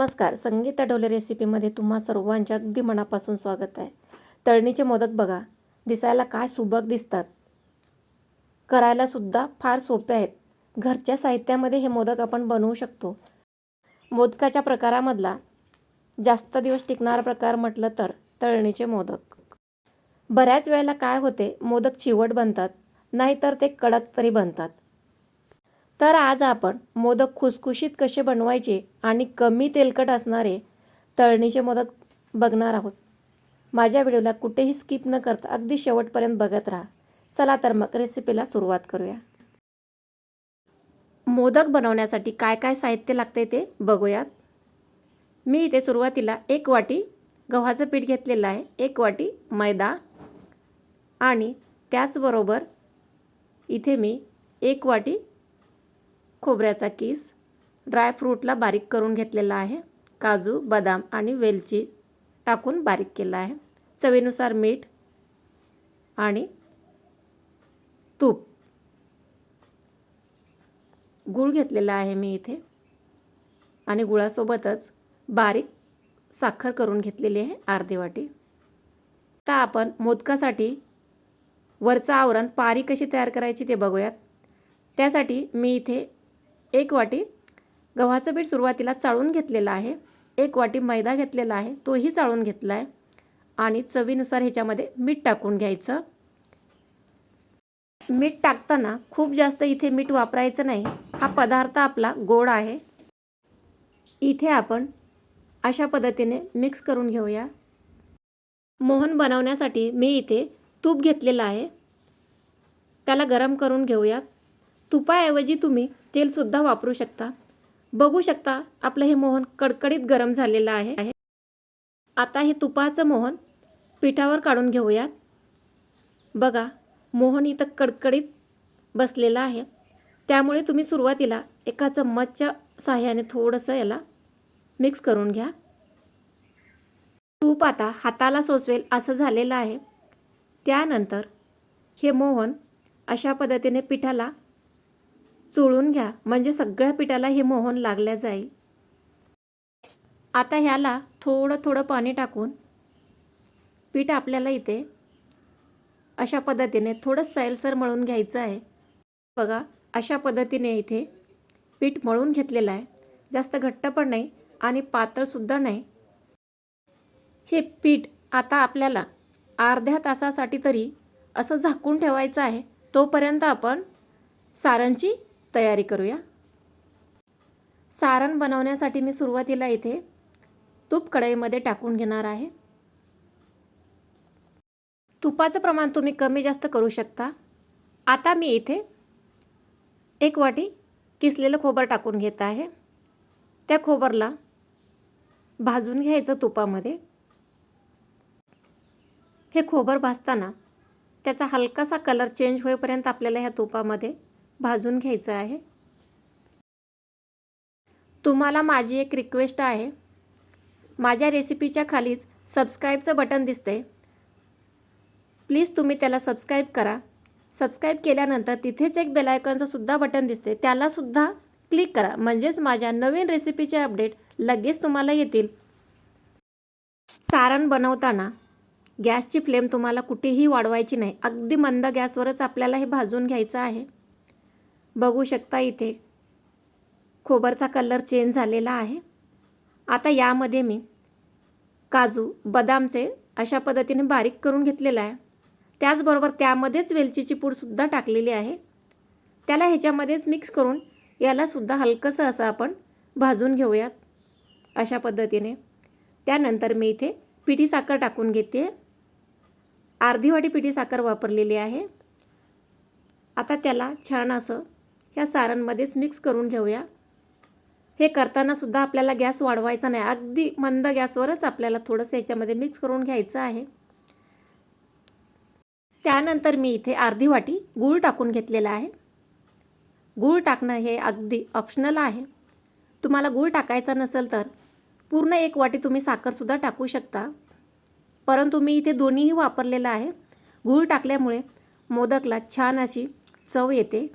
नमस्कार. संगीता डोले रेसिपीमध्ये तुम्हा सर्वांच्या अगदी मनापासून स्वागत आहे. तळणीचे मोदक बघा. दिसायला काय सुबक दिसतात. करायलासुद्धा फार सोपे आहेत. घरच्या साहित्यामध्ये हे मोदक आपण बनवू शकतो. मोदकाच्या प्रकारामधला जास्त दिवस टिकणारा प्रकार म्हटलं तर तळणीचे मोदक. बऱ्याच वेळेला काय होते? मोदक चिवट बनतात. नाहीतर ते कडक तरी बनतात. तर आज आपण मोदक खुसखुशीत कसे बनवायचे आणि कमी तेलकट असणारे तळणीचे मोदक बघणार आहोत. माझ्या व्हिडिओला कुठेही स्किप न करता अगदी शेवटपर्यंत बघत राहा. चला तर मग रेसिपीला सुरुवात करूया. मोदक बनवण्यासाठी काय काय साहित्य लागते ते बघूयात. मी इथे सुरुवातीला एक वाटी गव्हाचं पीठ घेतलेलं आहे एक वाटी मैदा आणि त्याचबरोबर इथे मी एक वाटी खोबऱ्याचा किस ड्रायफ्रूटला बारीक करून घेतलेला आहे काजू बदाम आणि वेलची टाकून बारीक केला आहे. चवीनुसार मीठ आणि तूप. गूळ घेतलेला आहे मी इथे आणि गुळासोबतच बारीक साखर करून घेतलेली आहे अर्धी वाटी. आता आपण मोदकासाठी वरचं आवरण पारी कशी तयार करायची ते बघूयात. त्यासाठी मी इथे एक वाटी गव्हाचं पीठ सुरुवातीला चाळून घेतलेलं आहे. एक वाटी मैदा घेतलेला आहे. तोही चाळून घेतला आहे आणि चवीनुसार ह्याच्यामध्ये मीठ टाकून घ्यायचं. मीठ टाकताना खूप जास्त इथे मीठ वापरायचं नाही. हा पदार्थ आपला गोड आहे. इथे आपण अशा पद्धतीने मिक्स करून घेऊया. मोहन बनवण्यासाठी मी इथे तूप घेतलेलं आहे. त्याला गरम करून घेऊयात. तुपाऐवजी तुम्ही तेलसुद्धा वापरू शकता. बघू शकता आपलं हे मोहन कडकडीत गरम झालेलं आहे. आता हे तुपाचं मोहन पिठावर काढून घेऊयात बघा मोहन इथं कडकडीत बसलेलं आहे. त्यामुळे तुम्ही सुरुवातीला एका चम्मचच्या साह्याने थोडंसं याला मिक्स करून घ्या. तूप आता हाताला सोचवेल असं झालेलं आहे. त्यानंतर हे मोहन अशा पद्धतीने पिठाला चोळून घ्या. म्हणजे सगळ्या पिठाला हे मोहन लागल्या जाईल. आता ह्याला थोडं थोडं पाणी टाकून पीठ आपल्याला इथे अशा पद्धतीने थोडं सैलसर मळून घ्यायचं आहे. बघा अशा पद्धतीने इथे पीठ मळून घेतलेलं आहे. जास्त घट्ट पण नाही आणि पातळसुद्धा नाही. हे पीठ आता आपल्याला अर्ध्या तासासाठी तरी असं झाकून ठेवायचं आहे. तोपर्यंत आपण सारांची तयारी करूया. सारण बनवण्यासाठी मी सुरुवातीला इथे तूप कढईमध्ये टाकून घेणार आहे. तुपाचं प्रमाण तुम्ही कमी जास्त करू शकता. आता मी इथे एक वाटी किसलेलं खोबर टाकून घेत आहे. त्या खोबरला भाजून घ्यायचं तुपामध्ये. हे खोबर भाजताना त्याचा हलकासा कलर चेंज होईपर्यंत आपल्याला ह्या तुपामध्ये भाजून घ्यायचं आहे. तुम्हाला माझी एक रिक्वेस्ट आहे. माझ्या रेसिपीच्या खालीच सबस्क्राईबचं बटन दिसते प्लीज तुम्ही त्याला सबस्क्राईब करा. सबस्क्राईब केल्यानंतर तिथेच एक बेलायकनचंसुद्धा बटन दिसते त्यालासुद्धा क्लिक करा. म्हणजेच माझ्या नवीन रेसिपीचे अपडेट लगेच तुम्हाला येतील. सारण बनवताना गॅसची फ्लेम तुम्हाला कुठेही वाढवायची नाही. अगदी मंद गॅसवरच आपल्याला हे भाजून घ्यायचं आहे. बघू शकता इथे. खोबरचा कलर चेंज झालेला आहे. आता यामध्ये मी काजू बदामचे अशा पद्धतीने बारीक करून घेतलेला आहे. त्याचबरोबर त्यामध्येच वेलचीची पूडसुद्धा टाकलेली आहे. त्याला ह्याच्यामध्येच मिक्स करून यालासुद्धा हलकंसं असं आपण भाजून घेऊयात अशा पद्धतीने. त्यानंतर मी इथे पिठी साखर टाकून घेते. अर्धी वाटी पिठी साखर वापरलेली आहे. आता त्याला छान असं ह्या सारांमध्येच मिक्स करून घेऊया. हे करतानासुद्धा आपल्याला गॅस वाढवायचा नाही. अगदी मंद गॅसवरच आपल्याला थोडंसं याच्यामध्ये मिक्स करून घ्यायचं आहे. त्यानंतर मी इथे अर्धी वाटी गूळ टाकून घेतलेला आहे. गूळ टाकणं हे अगदी ऑप्शनल आहे. तुम्हाला गूळ टाकायचा नसेल तर पूर्ण एक वाटी तुम्ही साखरसुद्धा टाकू शकता. परंतु मी इथे दोन्हीही वापरलेलं आहे. गूळ टाकल्यामुळे मोदकला छान अशी चव येते.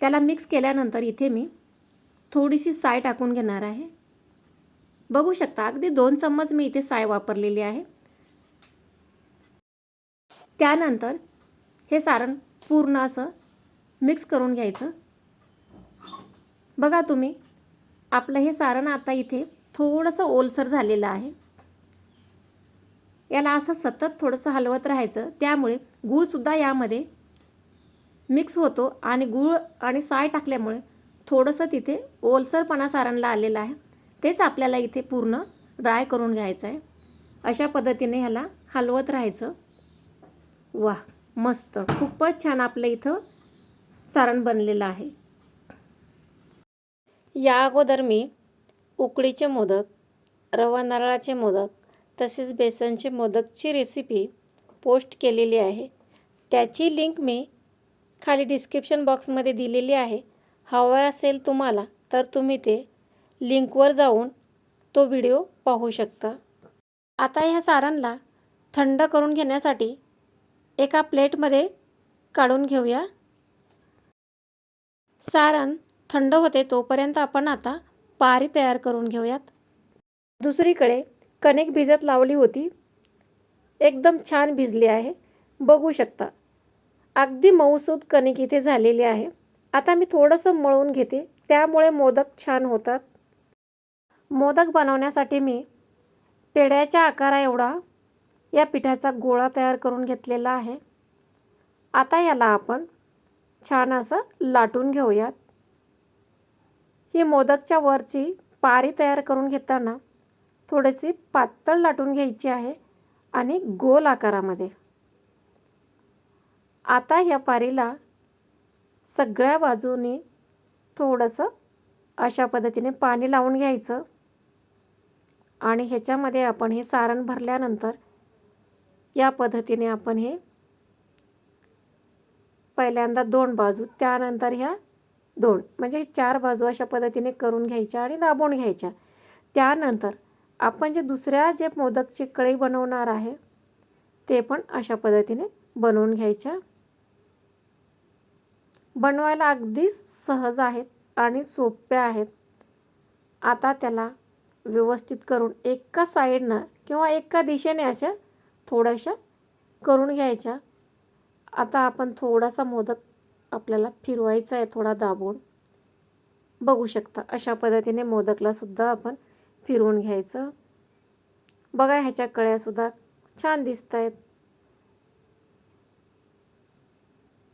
त्याला मिक्स केल्यानंतर इथे मी थोडीशी साय टाकून घेणार आहे. बघू शकता अगदी दोन चम्मच मी इथे साय वापरलेली आहे. त्यानंतर हे सारण पूर्ण असं मिक्स करून घ्यायचं. बघा तुम्ही आपलं हे सारण आता इथे थोडंसं ओलसर झालेलं आहे. याला असं सतत थोडंसं हलवत राहायचं त्यामुळे गूळसुद्धा यामध्ये मिक्स होतो आणि गूळ आणि साय टाकल्यामुळे थोडंसं तिथे ओलसरपणा सारणला आलेला आहे. तेच आपल्याला इथे पूर्ण ड्राय करून घ्यायचं आहे. अशा पद्धतीने ह्याला हलवत राहायचं. वा मस्त. खूपच छान आपलं इथं सारण बनलेलं आहे. या अगोदर मी उकडीचे मोदक रवा नारळाचे मोदक तसेच बेसनचे मोदकची रेसिपी पोस्ट केलेली आहे. त्याची लिंक मी खाली डिस्क्रिप्शन बॉक्समध्ये दिलेली आहे. हवा असेल तुम्हाला तर तुम्ही ते लिंकवर जाऊन तो व्हिडिओ पाहू शकता. आता ह्या सारांला थंड करून घेण्यासाठी एका प्लेटमध्ये काढून घेऊया. सारण थंड होते तोपर्यंत आपण आता पारी तयार करून घेऊयात. दुसरीकडे कणिक भिजत लावली होती. एकदम छान भिजली आहे. बघू शकता. अगदी मऊसूद कणिक इथे झालेली आहे. आता मी थोडंसं मळून घेते. त्यामुळे मोदक छान होतात. मोदक बनवण्यासाठी मी पेढ्याच्या आकारा एवढा या पिठाचा गोळा तयार करून घेतलेला आहे. आता याला आपण छान असं लाटून घेऊयात. ही मोदकच्या वरची पारी तयार करून घेताना थोडीशी पातळ लाटून घ्यायची आहे आणि गोल आकारामध्ये. आता ह्या पारीला सगळ्या बाजूनी थोडंसं अशा पद्धतीने पाणी लावून घ्यायचं. आणि ह्याच्यामध्ये आपण हे सारण भरल्यानंतर या पद्धतीने आपण हे पहिल्यांदा दोन बाजू त्यानंतर ह्या दोन म्हणजे चार बाजू अशा पद्धतीने करून घ्यायच्या आणि दाबून घ्यायच्या. त्यानंतर आपण जे दुसऱ्या जे मोदकची कढई बनवणार आहे ते पण अशा पद्धतीने बनवून घ्यायच्या. बनवायला अगदी सहज आहेत आणि सोप्या आहेत. आता त्याला व्यवस्थित करून एका साईडनं किंवा एका दिशेने अशा थोड्याशा करून घ्यायच्या. आता आपण थोडासा मोदक आपल्याला फिरवायचा आहे थोडा दाबून. बघू शकता अशा पद्धतीने मोदकलासुद्धा आपण फिरवून घ्यायचं. बघा ह्याच्या कळ्यासुद्धा छान दिसत आहेत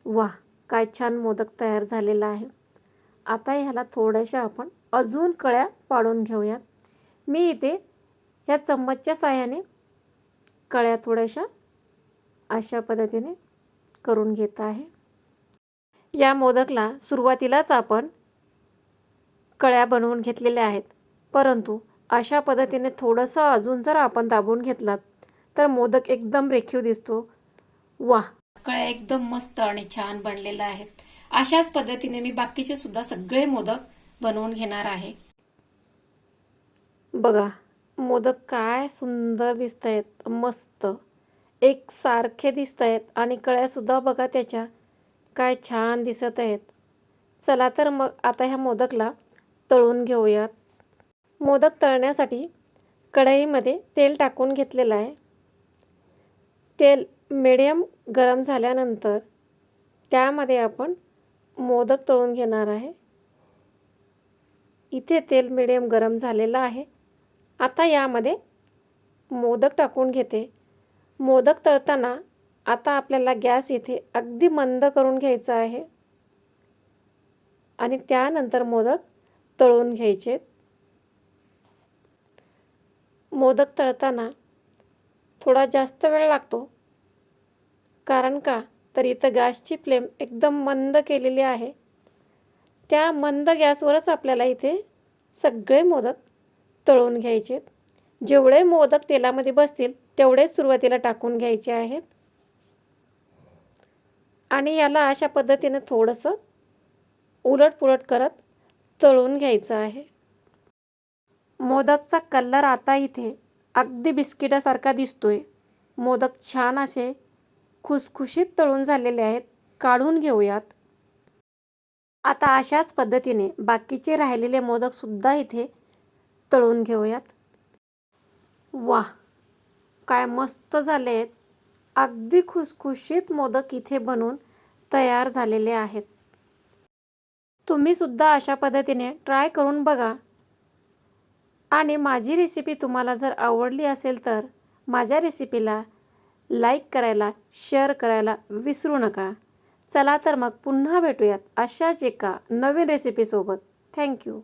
वा काय छान मोदक तयार झालेला आहे. आता ह्याला थोड्याशा आपण अजून कळ्या पाडून घेऊयात. मी इथे ह्या चम्मचच्या साह्याने कळ्या थोड्याशा अशा पद्धतीने करून घेत आहे. या मोदकला सुरुवातीलाच आपण कळ्या बनवून घेतलेल्या आहेत. परंतु अशा पद्धतीने थोडंसं अजून जर आपण दाबून घेतलात तर मोदक एकदम रेखीव दिसतो. वा कळ्या एकदम मस्त आणि छान बनलेल्या आहेत अशाच पद्धतीने मी बाकीचे सुद्धा सगळे मोदक बनवून घेणार आहे. बघा मोदक काय सुंदर दिसत आहेत मस्त. एक सारखे दिसत आहेत आणि कळ्यासुद्धा बघा त्याच्या काय छान दिसत आहेत. चला तर मग आता ह्या मोदकला तळून घेऊयात. मोदक तळण्यासाठी कढईमध्ये तेल टाकून घेतलेलं आहे. तेल मिडियम गरम झाल्यानंतर त्यामध्ये आपण मोदक तळून घेणार आहे. इथे तेल मिडियम गरम झालेलं आहे. आता यामध्ये मोदक टाकून घेते. मोदक तळताना आता आपल्याला गॅस इथे अगदी मंद करून घ्यायचा आहे. आणि त्यानंतर मोदक तळून घ्यायचे. मोदक तळताना थोडा जास्त वेळ लागतो. कारण का? तर इथं गॅसची फ्लेम एकदम मंद केलेली आहे. त्या मंद गॅसवरच आपल्याला इथे सगळे मोदक तळून घ्यायचे जेवढे मोदक तेलामध्ये बसतील तेवढेच सुरुवातीला टाकून घ्यायचे आहेत. आणि याला अशा पद्धतीने थोडंसं उलटपुलट करत तळून घ्यायचं आहे. मोदकचा कलर आता इथे अगदी बिस्किटासारखा दिसतोय. मोदक छान असे खुसखुशीत तळून झालेले आहेत. काढून घेऊयात. आता अशाच पद्धतीने बाकीचे राहिलेले मोदकसुद्धा इथे तळून घेऊयात. वा काय मस्त झाले आहेत. अगदी खुसखुशीत मोदक इथे बनून तयार झालेले आहेत. तुम्हीसुद्धा अशा पद्धतीने ट्राय करून बघा. आणि माझी रेसिपी तुम्हाला जर आवडली असेल तर माझ्या रेसिपीला लाईक करायला शेअर करायला विसरू नका. चला तर मग पुन्हा भेटूयात अशाच एका नवीन रेसिपीसोबत थँक्यू